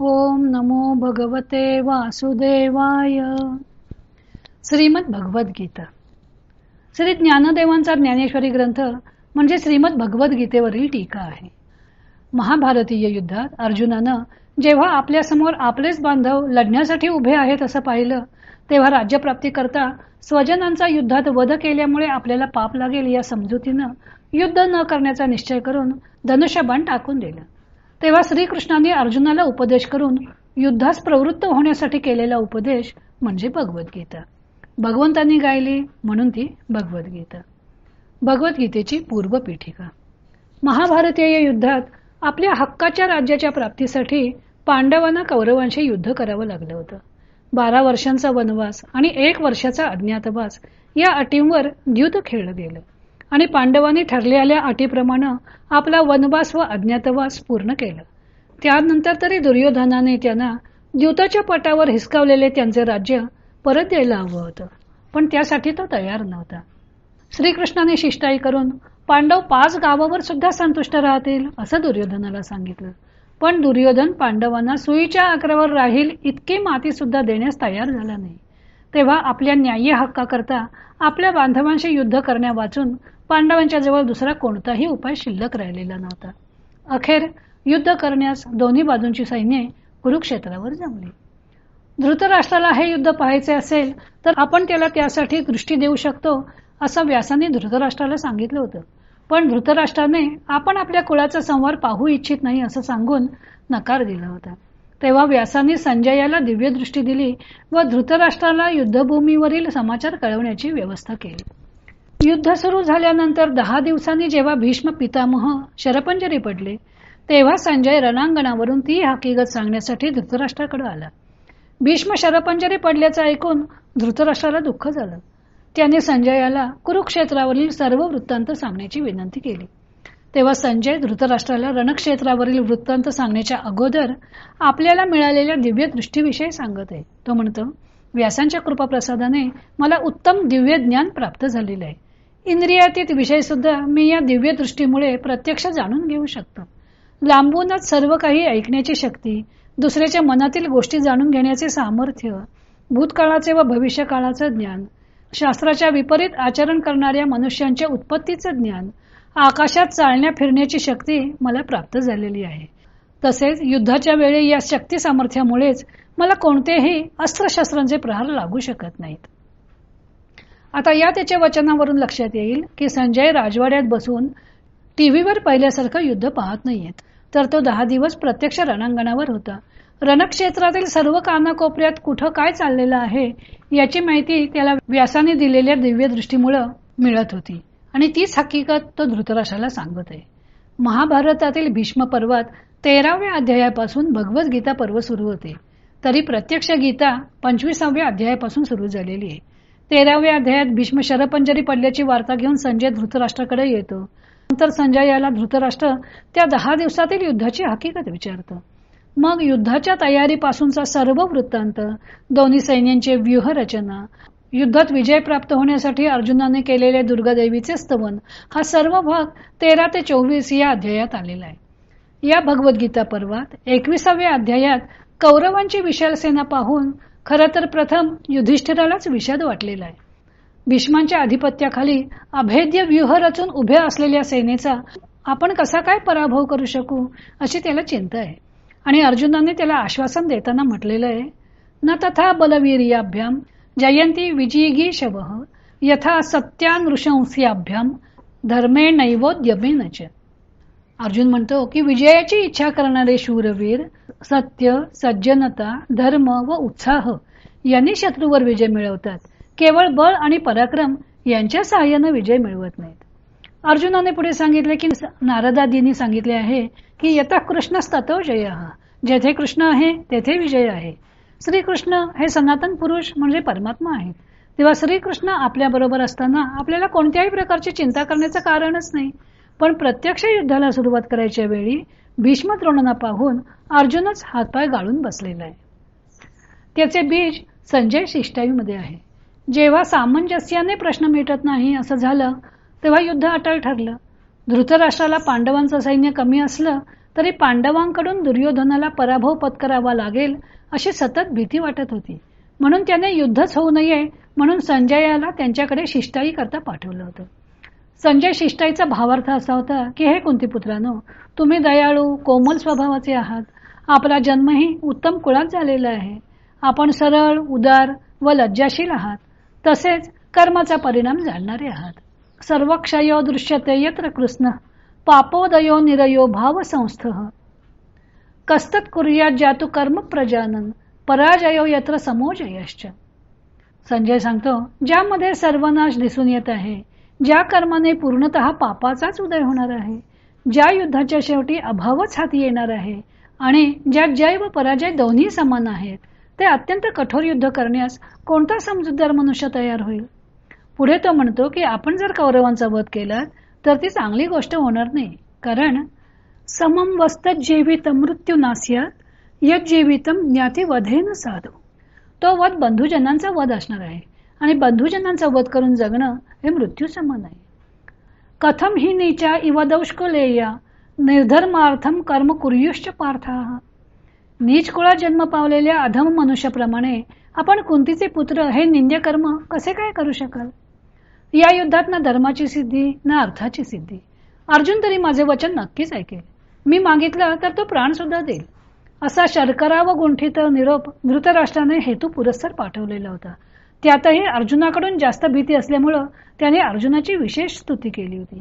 ओम नमो भगवते वासुदेवाय. श्रीमद भगवद्गीता श्री ज्ञानदेवांचा ज्ञानेश्वरी ग्रंथ म्हणजे श्रीमद भगवद्गीतेवरील टीका आहे. महाभारतीय युद्धात अर्जुनानं जेव्हा आपल्यासमोर आपलेच बांधव लढण्यासाठी उभे आहेत असं पाहिलं तेव्हा राज्यप्राप्ती करता स्वजनांचा युद्धात वध केल्यामुळे आपल्याला पाप लागेल या समजुतीनं युद्ध न करण्याचा निश्चय करून धनुष्यबाण टाकून दिलं. तेव्हा श्रीकृष्णाने अर्जुनाला उपदेश करून युद्धास प्रवृत्त होण्यासाठी केलेला उपदेश म्हणजे भगवद्गीता. भगवंतांनी गायली म्हणून ती भगवद्गीता. भगवद्गीतेची पूर्वपीठिका. महाभारतीय युद्धात आपल्या हक्काच्या राज्याच्या प्राप्तीसाठी पांडवांना कौरवांशी युद्ध करावं लागलं होतं. बारा वर्षांचा वनवास आणि एक वर्षाचा अज्ञातवास या अटींवर द्युत खेळलं गेलं. आणि पांडवांनी ठरलेल्या अटीप्रमाणे आपला वनवास व अज्ञातवास पूर्ण केलं. त्यानंतर तरी दुर्योधनाने त्यांना द्यूताच्या पटावर हिसकावलेले त्यांचे राज्य परत द्यायला हवं होतं पण त्यासाठी तो तयार नव्हता. श्रीकृष्णाने शिष्टाई करून पांडव पाच गावावर सुद्धा संतुष्ट राहतील असं दुर्योधनाला सांगितलं. पण दुर्योधन पांडवांना सुईच्या आकारावर राहील इतकी माती सुद्धा देण्यास तयार झाला नाही. तेव्हा आपल्या न्याय्य हक्काकरता आपल्या बांधवांशी युद्ध करण्या वाचून पांडवांच्या जवळ दुसरा कोणताही उपाय शिल्लक राहिलेला नव्हता. अखेर युद्ध करण्यास दोन्ही बाजूंची सैन्ये कुरुक्षेत्रावर जमली. धृतराष्ट्राला हे युद्ध पाहायचे असेल तर आपण त्याला त्यासाठी दृष्टी देऊ शकतो असं व्यासाने धृतराष्ट्राला सांगितलं होतं. पण धृतराष्ट्राने आपण आपल्या कुळाचा संवार पाहू इच्छित नाही असं सांगून नकार दिला होता. तेव्हा व्यासाने संजयाला दिव्यदृष्टी दिली व धृतराष्ट्राला युद्धभूमीवरील समाचार कळवण्याची व्यवस्था केली. युद्ध सुरू झाल्यानंतर दहा दिवसांनी जेव्हा भीष्म पितामह शरपंजरी पडले तेव्हा संजय रणांगणावरून ती हकीकत सांगण्यासाठी धृतराष्ट्राकडे आला. भीष्म शरपंजरी पडल्याचं ऐकून धृतराष्ट्राला दुःख झालं. त्याने संजयाला कुरुक्षेत्रावरील सर्व वृत्तांत सांगण्याची विनंती केली. तेव्हा संजय धृतराष्ट्राला रणक्षेत्रावरील वृत्तांत सांगण्याच्या अगोदर आपल्याला मिळालेल्या दिव्य दृष्टीविषयी सांगत आहे. तो म्हणतो व्यासांच्या कृपाप्रसादाने मला उत्तम दिव्य ज्ञान प्राप्त झालेलं आहे. इंद्रियातीत विषय सुद्धा मी या दिव्य दृष्टीमुळे प्रत्यक्ष जाणून घेऊ शकतो. लांबूनच सर्व काही ऐकण्याची शक्ती दुसऱ्याच्या मनातील गोष्टी जाणून घेण्याचे सामर्थ्य भूतकाळाचे व भविष्यकाळाचं ज्ञान शास्त्राच्या विपरीत आचरण करणाऱ्या मनुष्यांच्या उत्पत्तीचं ज्ञान आकाशात चालण्या फिरण्याची शक्ती मला प्राप्त झालेली आहे. तसेच युद्धाच्या वेळी या शक्ती सामर्थ्यामुळेच मला कोणतेही अस्त्रशस्त्रांचे प्रहार लागू शकत नाहीत. आता या त्याच्या वचनावरून लक्षात येईल की संजय राजवाड्यात बसून टीव्हीवर पहिल्यासारखं युद्ध पाहत नाहीयेत. तर तो दहा दिवस प्रत्यक्ष रणांगणावर होता. रणक्षेत्रातील सर्व कानाकोपऱ्यात कुठं काय चाललेलं आहे याची माहिती त्याला व्यासाने दिलेल्या दिव्यदृष्टीमुळं मिळत होती. आणि तीच हकीकत तो धृतराष्ट्राला सांगत आहे. महाभारतातील भीष्म पर्वात तेराव्या अध्यायापासून भगवद्गीता पर्व सुरू होते. तरी प्रत्यक्ष गीता पंचवीसाव्या अध्यायापासून सुरू झालेली आहे. तेराव्या अध्यायात भीष्म शरपंजरी पडल्याची वार्ता घेऊन संजय धृतराष्ट्राकडे येतो. नंतर संजय याला धृतराष्ट्र त्या दहा दिवसातील युद्धाची हकीकत विचारतं. मग युद्धाच्या तयारीपासूनचा सर्व वृत्तांत दोन्ही सैन्यांचे व्यूहरचना युद्धात विजय प्राप्त होण्यासाठी अर्जुनाने केलेले दुर्गादेवीचे स्तवन हा सर्व भाग तेरा ते चोवीस या अध्यायात आलेला आहे. या भगवद्गीता पर्वात एकविसाव्या अध्यायात कौरवांची विशाल सेना पाहून खरं तर प्रथम युधिष्ठिरालाच विषाद वाटलेला आहे. भीष्मांच्या अधिपत्याखाली अभेद्य व्यूह रचून उभ्या असलेल्या सेनेचा आपण कसा काय पराभव करू शकू अशी त्याला चिंता आहे. आणि अर्जुनाने त्याला आश्वासन देताना म्हटलेलं आहे न तथा बलवीर्याभ्याम जयंती विजयगी शव यथा सत्यानृशंस्याभ्याम धर्मे नैवोद्यमेनच अर्जुन म्हणतो की विजयाची इच्छा करणारे शूरवीर सत्य सज्जनता धर्म व उत्साह यांनी शत्रूवर विजय मिळवतात. केवळ बळ आणि पराक्रम यांच्या सहाय्याने विजय मिळवत नाहीत. अर्जुनाने पुढे सांगितले की नारदादींनी सांगितले आहे की यथा कृष्ण स्ततो जय. जेथे कृष्ण आहे तेथे विजय आहे. श्रीकृष्ण हे सनातन पुरुष म्हणजे परमात्मा आहेत. तेव्हा श्रीकृष्ण आपल्या बरोबर असताना आपल्याला कोणत्याही प्रकारची चिंता करण्याचं कारणच नाही. पण प्रत्यक्ष युद्धाला सुरुवात करायच्या वेळी भीष्म द्रोणांना पाहून अर्जुनच हातपाय गाळून बसलेला आहे. त्याचे बीज संजय शिष्टाईमध्ये आहे. जेव्हा सामंजस्याने प्रश्न मिटत नाही असं झालं तेव्हा युद्ध अटळ ठरलं. धृतराष्ट्राला पांडवांचं सैन्य कमी असलं तरी पांडवांकडून दुर्योधनाला पराभव पत्करावा लागेल अशी सतत भीती वाटत होती. म्हणून त्याने युद्धच होऊ नये म्हणून संजयाला त्यांच्याकडे शिष्टाई करता पाठवलं होतं. संजय शिष्टाईचा भावार्थ असा होता की हे कुंतीपुत्रानो तुम्ही दयाळू कोमल स्वभावाचे आहात. आपला जन्मही उत्तम कुळात झालेला आहे. आपण सरळ उदार व लज्जाशील आहात. तसेच कर्माचा परिणाम जाणणारे आहात. सर्व क्षयो दृश्यते यत्र कृष्ण पापोदयो निरयो भाव संस्थ. कस्तत कुर्या जातू कर्म प्रजानन पराजयो यत्र समोजयश्च संजय सांगतो ज्यामध्ये सर्वनाश दिसून येत आहे ज्या कर्माने पूर्णतः पापाचाच उदय होणार आहे ज्या युद्धाच्या शेवटी अभावच हाती येणार आहे आणि ज्यात जय व पराजय दोन्ही समान आहेत ते अत्यंत कठोर युद्ध करण्यास कोणता समजूतदार मनुष्य तयार होईल? पुढे तो म्हणतो की आपण जर कौरवांचा वध केला तर ती चांगली गोष्ट होणार नाही. कारण समम वस्त जीवित मृत्यू नास्यात यत जेवितम ज्ञाती वधेन साधू. तो वध बंधुजनांचा वध असणार आहे. आणि बंधुजनांचा वध करून जगणं हे मृत्यू समान आहे. कथम ही नीचा इवदौष्कलेया निर्धर्मार्थम कर्म कुर्युश्च पार्था. नीच कुळा जन्म पावलेल्या अधम मनुष्याप्रमाणे आपण कुंतीचे पुत्र हे निंद्य कर्म कसे काय करू शकाल? या युद्धात ना धर्माची सिद्धी ना अर्थाची सिद्धी. अर्जुन तरी माझे वचन नक्कीच ऐकेल. मी मागितलं तर तो प्राण सुद्धा देईल. असा शर्करा व गुंठित निरोप धृतराष्ट्राने हेतू पुरस्कार पाठवलेला होता. त्यातही अर्जुनाकडून जास्त भीती असल्यामुळं त्याने अर्जुनाची विशेष स्तुती केली होती.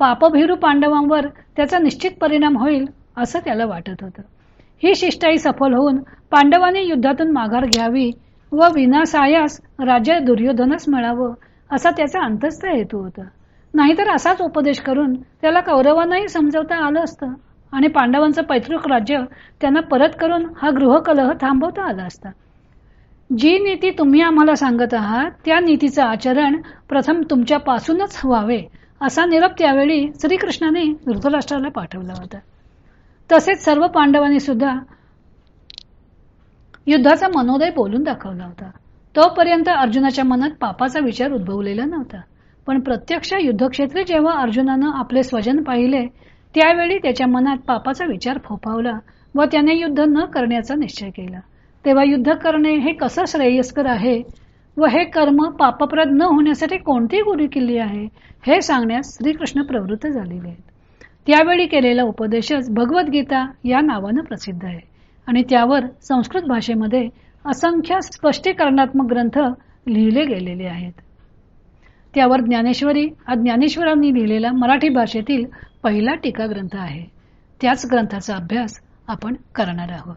पापभिरू पांडवांवर त्याचा निश्चित परिणाम होईल असं त्याला वाटत होतं. ही शिष्टाई सफल होऊन पांडवांनी युद्धातून माघार घ्यावी व विनासायास राज्य दुर्योधनच मिळावं असा त्याचा अंतस्थ हेतू होता. नाहीतर असाच उपदेश करून त्याला कौरवांनाही समजवता आलं असतं आणि पांडवांचं पैतृक राज्य त्यांना परत करून हा गृहकलह थांबवता आला असता. जी नीती तुम्ही आम्हाला सांगत आहात त्या नीतीचं आचरण प्रथम तुमच्यापासूनच व्हावे असा निरोप त्यावेळी श्रीकृष्णाने धृतराष्ट्राला पाठवला होता. तसेच सर्व पांडवांनी सुद्धा युद्धाचा मनोदय बोलून दाखवला होता. तोपर्यंत अर्जुनाच्या मनात पापाचा विचार उद्भवलेला नव्हता. पण प्रत्यक्ष युद्धक्षेत्री जेव्हा अर्जुनानं आपले स्वजन पाहिले त्यावेळी त्याच्या मनात पापाचा विचार फोफावला व त्याने युद्ध न करण्याचा निश्चय केला. तेव्हा युद्ध करणे हे कसं श्रेयस्कर आहे व हे कर्म पापप्रद न होण्यासाठी कोणती गुरु किल्ली आहे हे सांगण्यास श्रीकृष्ण प्रवृत्त झालेले आहेत. त्यावेळी केलेला उपदेशच भगवद्गीता या नावानं प्रसिद्ध आहे. आणि त्यावर संस्कृत भाषेमध्ये असंख्य स्पष्टीकरणात्मक ग्रंथ लिहिले गेलेले आहेत. त्यावर ज्ञानेश्वरी हा ज्ञानेश्वरांनी लिहिलेला मराठी भाषेतील पहिला टीका ग्रंथ आहे. त्याच ग्रंथाचा अभ्यास आपण करणार आहोत.